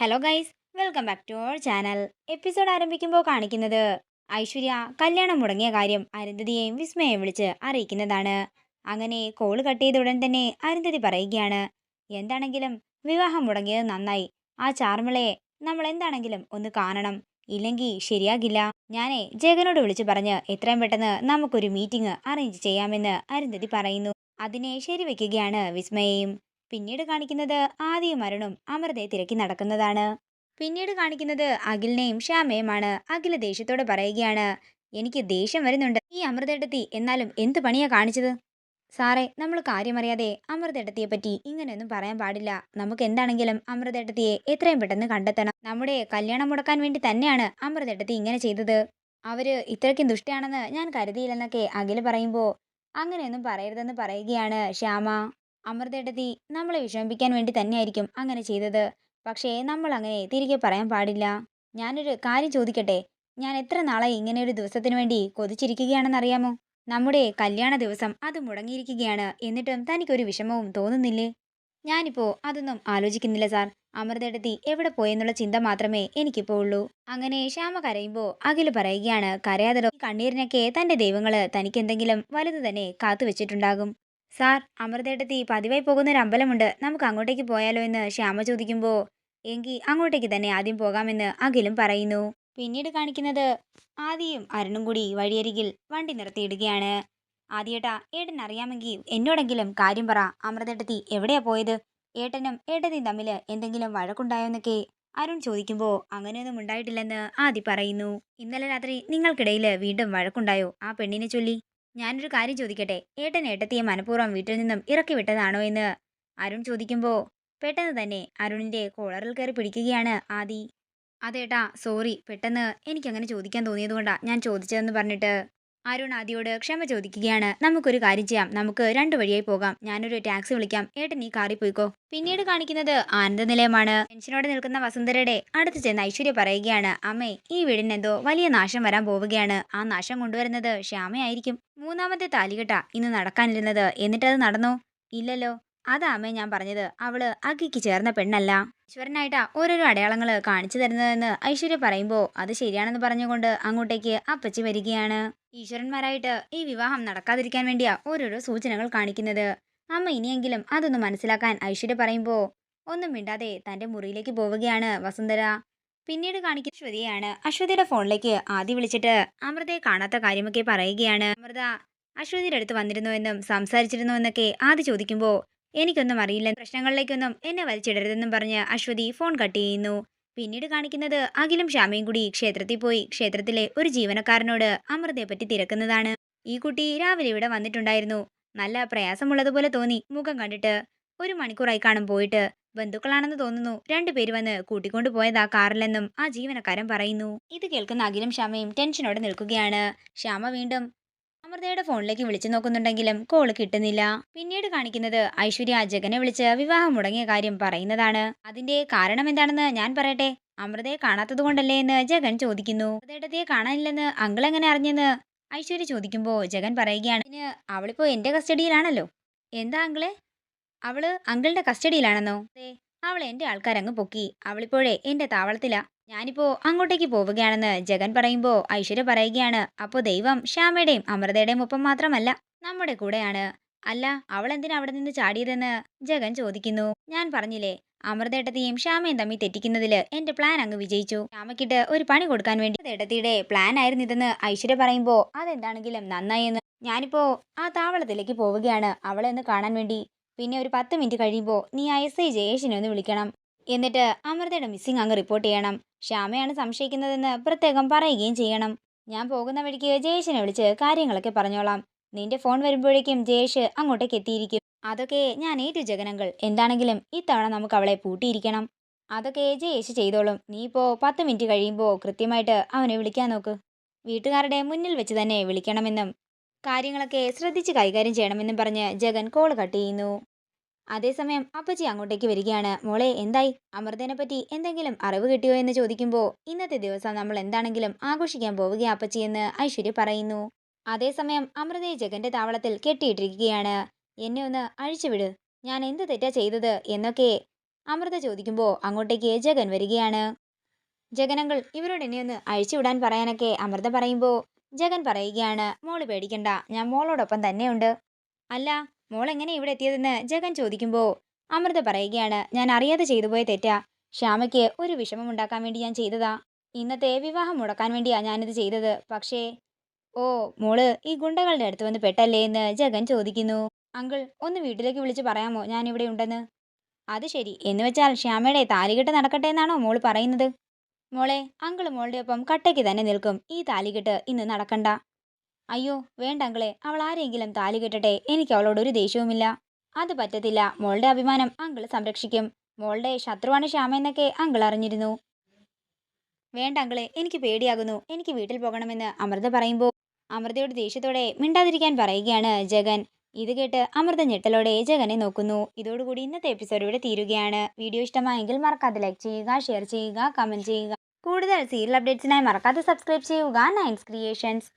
Hello guys welcome back to our channel episode ആരംഭിക്കുമ്പോൾ കാണിക്കുന്നത് ഐശ്വര്യ കല്യാണം മുടങ്ങിയ കാര്യം അരുന്ധതിയെയും വിസ്മയെയും വിളിച്ച് അറിയിക്കുന്നതാണ്. അങ്ങനെ കോൾ കട്ട് ചെയ്ത ഉടൻ തന്നെ അരുന്ധതി പറയുകയാണ് എന്താണെങ്കിലും വിവാഹം മുടങ്ങിയത് നന്നായി. ആ ചാർമിളയെ നമ്മൾ എന്താണെങ്കിലും ഒന്ന് കാണണം. ഇല്ലെങ്കിൽ ശരിയാകില്ല. ഞാനേ ജഗനോട് വിളിച്ചു പറഞ്ഞ് എത്രയും പെട്ടെന്ന് നമുക്കൊരു മീറ്റിംഗ് അറേഞ്ച് ചെയ്യാമെന്ന് അരുന്ധതി പറയുന്നു. അതിനെ ശരിവെക്കുകയാണ് വിസ്മയെയും. പിന്നീട് കാണിക്കുന്നത് ആദിയും അരുണും അമൃതയെ തിരക്കി നടക്കുന്നതാണ്. പിന്നീട് കാണിക്കുന്നത് അഖിലിനെയും ശ്യാമയുമാണ് അഖില ദേഷ്യത്തോടെ പറയുകയാണ് എനിക്ക് ദേഷ്യം വരുന്നുണ്ട്. ഈ അമൃതയിടത്തി എന്നാലും എന്ത് പണിയാ കാണിച്ചത്? സാറേ നമ്മൾ കാര്യമറിയാതെ അമൃതേട്ടത്തിയെ പറ്റി ഇങ്ങനെയൊന്നും പറയാൻ പാടില്ല. നമുക്ക് എന്താണെങ്കിലും അമൃതേട്ടത്തിയെ എത്രയും പെട്ടെന്ന് കണ്ടെത്തണം. നമ്മുടെ കല്യാണം മുടക്കാൻ വേണ്ടി തന്നെയാണ് അമൃതേട്ടത്തി ഇങ്ങനെ ചെയ്തത്. അവർ ഇത്രയ്ക്കും ദുഷ്ടയാണെന്ന് ഞാൻ കരുതിയില്ലെന്നൊക്കെ അഖിൽ പറയുമ്പോൾ അങ്ങനെയൊന്നും പറയരുതെന്ന് പറയുകയാണ് ശ്യാമ. അമൃതേട്ടത്തി നമ്മളെ വിഷമിപ്പിക്കാൻ വേണ്ടി തന്നെയായിരിക്കും അങ്ങനെ ചെയ്തത്. പക്ഷേ നമ്മൾ അങ്ങനെ തിരികെ പറയാൻ പാടില്ല. ഞാനൊരു കാര്യം ചോദിക്കട്ടെ? ഞാൻ എത്ര നാളായി ഇങ്ങനെ ഒരു ദിവസത്തിന് വേണ്ടി കൊതിച്ചിരിക്കുകയാണെന്നറിയാമോ? നമ്മുടെ കല്യാണ ദിവസം അത് മുടങ്ങിയിരിക്കുകയാണ് എന്നിട്ടും തനിക്കൊരു വിഷമവും തോന്നുന്നില്ലേ? ഞാനിപ്പോ അതൊന്നും ആലോചിക്കുന്നില്ല സാർ. അമൃതേട്ടത്തി എവിടെ പോയെന്നുള്ള ചിന്ത മാത്രമേ എനിക്കിപ്പോ ഉള്ളൂ. അങ്ങനെ ശ്യാമ കരയുമ്പോൾ അഖിൽ പറയുകയാണ് കരയാതെ കണ്ണീരിനൊക്കെ തന്റെ ദൈവങ്ങൾ തനിക്കെന്തെങ്കിലും വലുത് തന്നെ കാത്തു വെച്ചിട്ടുണ്ടാകും. സാർ അമൃതേട്ടത്തി പതിവായി പോകുന്ന ഒരു അമ്പലമുണ്ട്. നമുക്ക് അങ്ങോട്ടേക്ക് പോയാലോ എന്ന് ശ്യാമ ചോദിക്കുമ്പോൾ എങ്കിൽ അങ്ങോട്ടേക്ക് തന്നെ ആദ്യം പോകാമെന്ന് അഖിലും പറയുന്നു. പിന്നീട് കാണിക്കുന്നത് ആദിയും അരുണും കൂടി വഴിയരികിൽ വണ്ടി നിർത്തിയിടുകയാണ്. ആദിയേട്ടാ ഏട്ടൻ അറിയാമെങ്കിൽ എന്നോടെങ്കിലും കാര്യം പറ. അമൃതേട്ടത്തി എവിടെയാ പോയത്? ഏട്ടനും ഏട്ടത്തിയും തമ്മിൽ എന്തെങ്കിലും വഴക്കുണ്ടായോന്നൊക്കെ അരുൺ ചോദിക്കുമ്പോൾ അങ്ങനെയൊന്നും ഉണ്ടായിട്ടില്ലെന്ന് ആദി പറയുന്നു. ഇന്നലെ രാത്രി നിങ്ങൾക്കിടയിൽ വീണ്ടും വഴക്കുണ്ടായോ? ആ പെണ്ണിനെ ചൊല്ലി. ഞാനൊരു കാര്യം ചോദിക്കട്ടെ? ഏട്ടൻ ഏട്ടത്തിയെ മനഃപൂർവം വീട്ടിൽ നിന്നും ഇറക്കി വിട്ടതാണോ എന്ന്? അരുൺ ചോദിക്കുമ്പോൾ പെട്ടെന്ന് തന്നെ. അരുണിന്റെ കോളറിൽ കയറി പിടിക്കുകയാണ് ആദി. അതേട്ടാ സോറി. പെട്ടെന്ന് എനിക്കങ്ങനെ ചോദിക്കാൻ തോന്നിയതുകൊണ്ടാ ഞാൻ ചോദിച്ചതെന്ന് പറഞ്ഞിട്ട്. അരുൺ ആദിയോട് ക്ഷമ ചോദിക്കുകയാണ്. നമുക്കൊരു കാര്യം ചെയ്യാം. നമുക്ക് രണ്ടു വഴിയായി പോകാം. ഞാനൊരു ടാക്സി വിളിക്കാം. ഏട്ടൻ ഈ കാറിൽ പോയിക്കോ. പിന്നീട് കാണിക്കുന്നത് ആനന്ദ നിലയമാണ് ടെൻഷനോടെ നിൽക്കുന്ന വസുന്ധരയുടെ അടുത്ത് ചെന്ന് ഐശ്വര്യ പറയുകയാണ്. അമ്മേ ഈ വീടിന് എന്തോ വലിയ നാശം വരാൻ പോവുകയാണ്. ആ നാശം കൊണ്ടുവരുന്നത് ശ്യാമയായിരിക്കും. മൂന്നാമത്തെ താലികെട്ട ഇന്ന് നടക്കാനിരുന്നത്. എന്നിട്ടത് നടന്നോ? ഇല്ലല്ലോ. അതാ അമ്മേ ഞാൻ പറഞ്ഞത്. അവൾ അഗ്ഗിക്ക് ചേർന്ന പെണ്ണല്ല. ഈശ്വരനായിട്ടാ ഓരോരോ അടയാളങ്ങൾ കാണിച്ചു തരുന്നതെന്ന് ഐശ്വര്യ പറയുമ്പോൾ അത് ശരിയാണെന്ന് പറഞ്ഞുകൊണ്ട് അങ്ങോട്ടേക്ക് അപ്പച്ചി വരികയാണ്. ഈശ്വരന്മാരായിട്ട് ഈ വിവാഹം നടക്കാതിരിക്കാൻ വേണ്ടിയാ ഓരോരോ സൂചനകൾ കാണിക്കുന്നത്. അമ്മ ഇനിയെങ്കിലും അതൊന്ന് മനസ്സിലാക്കാൻ ഐശ്വര്യ പറയുമ്പോൾ ഒന്നും മിണ്ടാതെ തന്റെ മുറിയിലേക്ക് പോവുകയാണ് വസുന്ധര. പിന്നീട് കാണിക്കുന്ന ശ്രുതിയാണ് അശ്വതിയുടെ ഫോണിലേക്ക് ആദ്യം വിളിച്ചിട്ട് അമൃതയെ കാണാത്ത കാര്യമൊക്കെ പറയുകയാണ്. അമൃത അശ്വതിയുടെ അടുത്ത് വന്നിരുന്നു എന്നും സംസാരിച്ചിരുന്നു എന്നൊക്കെ ആദ്യം ചോദിക്കുമ്പോൾ എനിക്കൊന്നും അറിയില്ല. പ്രശ്നങ്ങളിലേക്കൊന്നും എന്നെ വലിച്ചിടരുതെന്നും പറഞ്ഞ് അശ്വതി ഫോൺ കട്ട് ചെയ്യുന്നു. പിന്നീട് കാണിക്കുന്നത് അഖിലും ശ്യാമയും കൂടി ക്ഷേത്രത്തിൽ പോയി ക്ഷേത്രത്തിലെ ഒരു ജീവനക്കാരനോട് അമൃതയെ പറ്റി തിരക്കുന്നതാണ്. ഈ കുട്ടി രാവിലെ ഇവിടെ വന്നിട്ടുണ്ടായിരുന്നു. നല്ല പ്രയാസമുള്ളതുപോലെ തോന്നി. മുഖം കണ്ടിട്ട് ഒരു മണിക്കൂറായി കാണും പോയിട്ട്. ബന്ധുക്കളാണെന്ന് തോന്നുന്നു. രണ്ടുപേര് വന്ന് കൂട്ടിക്കൊണ്ടു പോയതാ കാറിലെന്നും ആ ജീവനക്കാരൻ പറയുന്നു. ഇത് കേൾക്കുന്ന അഖിലും ശ്യാമയും ടെൻഷനോടെ നിൽക്കുകയാണ്. ശ്യാമ വീണ്ടും അമൃതയുടെ ഫോണിലേക്ക് വിളിച്ചു നോക്കുന്നുണ്ടെങ്കിലും കോൾ കിട്ടുന്നില്ല. പിന്നീട് കാണിക്കുന്നത് ഐശ്വര്യ ജഗനെ വിളിച്ച് വിവാഹം മുടങ്ങിയ കാര്യം പറയുന്നതാണ്. അതിന്റെ കാരണം എന്താണെന്ന് ഞാൻ പറയട്ടെ? അമൃതയെ കാണാത്തത് കൊണ്ടല്ലേ എന്ന് ജഗൻ ചോദിക്കുന്നു. അമൃതയുടെ കാണാനില്ലെന്ന് അങ്കിൾ എങ്ങനെ അറിഞ്ഞെന്ന് ഐശ്വര്യ ചോദിക്കുമ്പോൾ ജഗൻ പറയുകയാണ് "ഇതിന് അവളിപ്പോ എന്റെ കസ്റ്റഡിയിലാണല്ലോ? എന്താ അങ്കിളെ? അവൾ അങ്കിളിന്റെ കസ്റ്റഡിയിലാണെന്നോ? അവൾ എന്റെ ആൾക്കാരങ്ങ് പൊക്കി. അവളിപ്പോഴേ എന്റെ താവളത്തിലാ. ഞാനിപ്പോ അങ്ങോട്ടേക്ക് പോവുകയാണെന്ന് ജഗൻ പറയുമ്പോൾ ഐശ്വര്യ പറയുകയാണ്. അപ്പോൾ ദൈവം ശ്യാമയുടെയും അമൃതയുടെയും ഒപ്പം മാത്രമല്ല നമ്മുടെ കൂടെയാണ്. അല്ല അവൾ എന്തിനാ അവിടെ നിന്ന് ചാടിയതെന്ന് ജഗൻ ചോദിക്കുന്നു. ഞാൻ പറഞ്ഞില്ലേ അമൃതേട്ടത്തെയും ശ്യാമയും തമ്മിൽ തെറ്റിക്കുന്നതിൽ എന്റെ പ്ലാൻ അങ്ങ് വിജയിച്ചു. ശ്യാമയ്ക്കിട്ട് ഒരു പണി കൊടുക്കാൻ വേണ്ടി ഏട്ടത്തിയുടെ പ്ലാൻ ആയിരുന്നു ഇതെന്ന് ഐശ്വര്യ പറയുമ്പോ അതെന്താണെങ്കിലും നന്നായി എന്ന്. ഞാനിപ്പോ ആ താവളത്തിലേക്ക് പോവുകയാണ്. അവളെ ഒന്ന് കാണാൻ വേണ്ടി. പിന്നെ ഒരു പത്ത് മിനിറ്റ് കഴിയുമ്പോൾ നീ ആ എസ് ഐ ജയേഷിനെ ഒന്ന് വിളിക്കണം. എന്നിട്ട് അമൃതയുടെ മിസ്സിംഗ് അങ്ങ് റിപ്പോർട്ട് ചെയ്യണം. ശ്യാമയാണ് സംശയിക്കുന്നതെന്ന് പ്രത്യേകം പറയുകയും ചെയ്യണം. ഞാൻ പോകുന്ന വഴിക്ക് ജയേഷിനെ വിളിച്ച് കാര്യങ്ങളൊക്കെ പറഞ്ഞോളാം. നിന്റെ ഫോൺ വരുമ്പോഴേക്കും ജയേഷ് അങ്ങോട്ടേക്ക് എത്തിയിരിക്കും. അതൊക്കെ ഞാൻ ഏറ്റു ജഗനങ്ങൾ. എന്താണെങ്കിലും ഇത്തവണ നമുക്ക് അവളെ പൂട്ടിയിരിക്കണം. അതൊക്കെ ജയേഷ് ചെയ്തോളും. നീ ഇപ്പോൾ പത്ത് മിനിറ്റ് കഴിയുമ്പോൾ കൃത്യമായിട്ട് അവനെ വിളിക്കാൻ നോക്ക്. വീട്ടുകാരുടെ മുന്നിൽ വെച്ച് തന്നെ വിളിക്കണമെന്നും കാര്യങ്ങളൊക്കെ ശ്രദ്ധിച്ച് കൈകാര്യം ചെയ്യണമെന്നും പറഞ്ഞ് ജഗൻ കോൾ കട്ട് ചെയ്യുന്നു. അതേസമയം അപ്പച്ചി അങ്ങോട്ടേക്ക് വരികയാണ്. മോളെ എന്തായി? അമൃതനെ പറ്റി എന്തെങ്കിലും അറിവ് കിട്ടിയോ എന്ന് ചോദിക്കുമ്പോൾ ഇന്നത്തെ ദിവസം നമ്മൾ എന്താണെങ്കിലും ആഘോഷിക്കാൻ പോവുക അപ്പച്ചി എന്ന് ഐശ്വര്യ പറയുന്നു. അതേസമയം അമൃതയെ ജഗന്റെ താവളത്തിൽ കെട്ടിയിട്ടിരിക്കുകയാണ്. എന്നെ ഒന്ന് അഴിച്ചുവിട് ഞാൻ എന്ത് തെറ്റാ ചെയ്തത്? എന്നൊക്കെ അമൃത ചോദിക്കുമ്പോൾ അങ്ങോട്ടേക്ക് ജഗൻ വരികയാണ്. ജഗനങ്ങൾ ഇവരോട് എന്നെ ഒന്ന് അഴിച്ചുവിടാൻ പറയാനൊക്കെ അമൃത പറയുമ്പോൾ ജഗൻ പറയുകയാണ്. മോൾ പേടിക്കണ്ട. ഞാൻ മോളോടൊപ്പം തന്നെയുണ്ട്. അല്ല മോൾ എങ്ങനെ ഇവിടെ എത്തിയതെന്ന് ജഗൻ ചോദിക്കുമ്പോൾ അമൃത പറയുകയാണ് ഞാൻ അറിയാതെ ചെയ്തു പോയ തെറ്റാ. ശ്യാമയ്ക്ക് ഒരു വിഷമം ഉണ്ടാക്കാൻ വേണ്ടി ഞാൻ ചെയ്തതാ. ഇന്നത്തെ വിവാഹം മുടക്കാൻ വേണ്ടിയാ ഞാനിത് ചെയ്തത്. പക്ഷേ ഓ മോൾ ഈ ഗുണ്ടകളുടെ അടുത്ത് വന്ന് പെട്ടല്ലേ എന്ന് ജഗൻ ചോദിക്കുന്നു. അങ്കിൾ ഒന്ന് വീട്ടിലേക്ക് വിളിച്ച് പറയാമോ? ഞാൻ ഇവിടെ ഉണ്ടെന്ന്. അത് ശരി. എന്ന് വെച്ചാൽ ശ്യാമയുടെ താലികെട്ട് നടക്കട്ടെ എന്നാണോ മോൾ പറയുന്നത്? മോളെ അങ്കിൾ മോളുടെ ഒപ്പം കട്ടയ്ക്ക് തന്നെ നിൽക്കും. ഈ താലികെട്ട് ഇന്ന് നടക്കണ്ട. അയ്യോ വേണ്ട അങ്കിളെ. അവൾ ആരെങ്കിലും താലി കെട്ടട്ടെ. എനിക്ക് അവളോട് ഒരു ദേഷ്യവുമില്ല. അത് പറ്റത്തില്ല. മോളുടെ അഭിമാനം അങ്കിൾ സംരക്ഷിക്കും. മോളുടെ ശത്രുവാണ് ശ്യാമ എന്നൊക്കെ അങ്കിൾ അറിഞ്ഞിരുന്നു. വേണ്ട അങ്കിളെ എനിക്ക് പേടിയാകുന്നു. എനിക്ക് വീട്ടിൽ പോകണമെന്ന് അമൃത പറയുമ്പോൾ അമൃതയുടെ ദേഷ്യത്തോടെ മിണ്ടാതിരിക്കാൻ പറയുകയാണ് ജഗൻ. ഇത് കേട്ട് അമൃത ഞെട്ടലോടെ ജഗനെ നോക്കുന്നു. ഇതോടുകൂടി ഇന്നത്തെ എപ്പിസോഡ് ഇവിടെ തീരുകയാണ്. വീഡിയോ ഇഷ്ടമായെങ്കിൽ മറക്കാതെ ലൈക്ക് ചെയ്യുക ഷെയർ ചെയ്യുക കമന്റ് ചെയ്യുക. കൂടുതൽ സീരിയൽ അപ്ഡേറ്റ്സിനായി മറക്കാതെ സബ്സ്ക്രൈബ് ചെയ്യുക. നയൻസ് ക്രിയേഷൻസ്